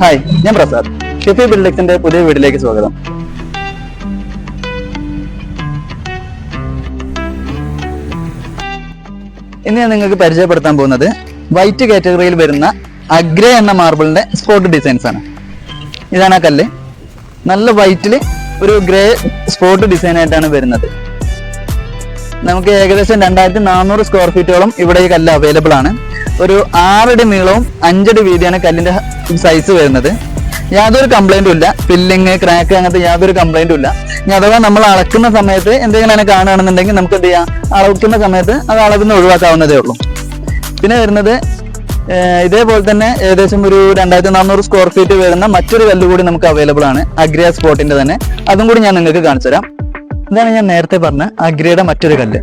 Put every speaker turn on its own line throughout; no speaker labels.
Hi ഞാൻ പ്രസാദ്. ഷെഫി ബിൽഡക്സിന്റെ പുതിയ വീട്ടിലേക്ക് സ്വാഗതം. ഇന്ന് ഞാൻ നിങ്ങൾക്ക് പരിചയപ്പെടുത്താൻ പോകുന്നത് വൈറ്റ് കാറ്റഗറിയിൽ വരുന്ന അഗ്രേ എന്ന മാർബിളിന്റെ സ്പോട്ട് ഡിസൈൻസ് ആണ്. ഇതാണ് ആ കല്ല്. നല്ല വൈറ്റിൽ ഒരു ഗ്രേ സ്പോട്ട് ഡിസൈൻ ആയിട്ടാണ് വരുന്നത്. നമുക്ക് ഏകദേശം രണ്ടായിരത്തി നാനൂറ് സ്ക്വയർ ഫീറ്റോളം ഇവിടെ ഈ കല്ല് അവൈലബിൾ ആണ്. ഒരു ആറടി നീളവും അഞ്ചടി വീതിയാണ് കല്ലിന്റെ സൈസ് വരുന്നത്. യാതൊരു കംപ്ലൈന്റും ഇല്ല. ഫില്ലിങ് ക്രാക്ക് അങ്ങനത്തെ യാതൊരു കംപ്ലൈന്റും ഇല്ല. ഇനി അഥവാ നമ്മൾ അളക്കുന്ന സമയത്ത് എന്തെങ്കിലും അതിനെ കാണുകയാണെന്നുണ്ടെങ്കിൽ നമുക്ക് എന്ത് ചെയ്യാം? അളക്കുന്ന സമയത്ത് അത് അളവിൽ ഒഴിവാക്കാവുന്നതേ ഉള്ളൂ. പിന്നെ വരുന്നത് ഇതേപോലെ തന്നെ ഏകദേശം ഒരു രണ്ടായിരത്തി നാനൂറ് സ്ക്വയർ ഫീറ്റ് വരുന്ന മറ്റൊരു കല്ല് കൂടി നമുക്ക് അവൈലബിൾ ആണ്. അഗ്രിയ സ്പോട്ടിന്റെ തന്നെ. അതും കൂടി ഞാൻ നിങ്ങൾക്ക് കാണിച്ചു തരാം ഇതാണ് ഞാൻ നേരത്തെ പറഞ്ഞ അഗ്രയുടെ മറ്റൊരു കല്ല്.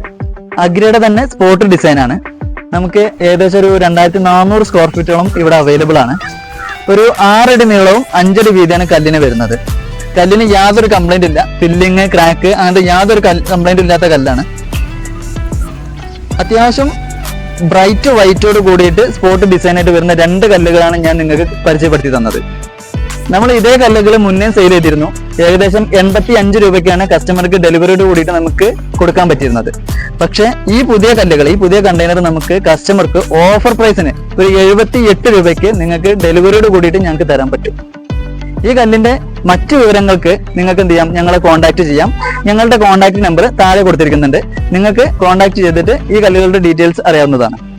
അഗ്രയുടെ തന്നെ സ്പോട്ട് ഡിസൈൻ ആണ്. നമുക്ക് ഏകദേശം ഒരു രണ്ടായിരത്തി നാനൂറ് സ്ക്വയർ ഫീറ്റോളം ഇവിടെ അവൈലബിൾ ആണ്. ഒരു ആറടി നീളവും അഞ്ചടി വീതിയാണ് കല്ലിന് വരുന്നത്. കല്ലിന് യാതൊരു കംപ്ലൈന്റ് ഇല്ല. ഫില്ലിങ് ക്രാക്ക് അങ്ങനത്തെ യാതൊരു കംപ്ലൈന്റ് ഇല്ലാത്ത കല്ലാണ്. അത്യാവശ്യം ബ്രൈറ്റ് വൈറ്റോട് കൂടിയിട്ട് സ്പോട്ട് ഡിസൈൻ ആയിട്ട് വരുന്ന രണ്ട് കല്ലുകളാണ് ഞാൻ നിങ്ങൾക്ക് പരിചയപ്പെടുത്തി തന്നത്. നമ്മൾ ഇതേ കല്ലുകൾ മുന്നേ സെയിൽ ചെയ്തിരുന്നു. ഏകദേശം എൺപത്തി അഞ്ച് രൂപയ്ക്കാണ് കസ്റ്റമർക്ക് ഡെലിവറിയോട് കൂടിയിട്ട് നമുക്ക് കൊടുക്കാൻ പറ്റിയിരുന്നത്. പക്ഷേ ഈ പുതിയ കല്ലുകൾ ഈ പുതിയ കണ്ടെയ്നർ നമുക്ക് കസ്റ്റമർക്ക് ഓഫർ പ്രൈസിന് ഒരു എഴുപത്തി എട്ട് രൂപയ്ക്ക് നിങ്ങൾക്ക് ഡെലിവറിയോട് കൂടിയിട്ട് ഞങ്ങൾക്ക് തരാൻ പറ്റും. ഈ കല്ലിന്റെ മറ്റു വിവരങ്ങൾക്ക് നിങ്ങൾക്ക് എന്ത് ചെയ്യാം? ഞങ്ങളെ കോൺടാക്ട് ചെയ്യാം. ഞങ്ങളുടെ കോൺടാക്ട് നമ്പർ താഴെ കൊടുത്തിരിക്കുന്നുണ്ട്. നിങ്ങൾക്ക് കോൺടാക്ട് ചെയ്തിട്ട് ഈ കല്ലുകളുടെ ഡീറ്റെയിൽസ് അറിയാവുന്നതാണ്.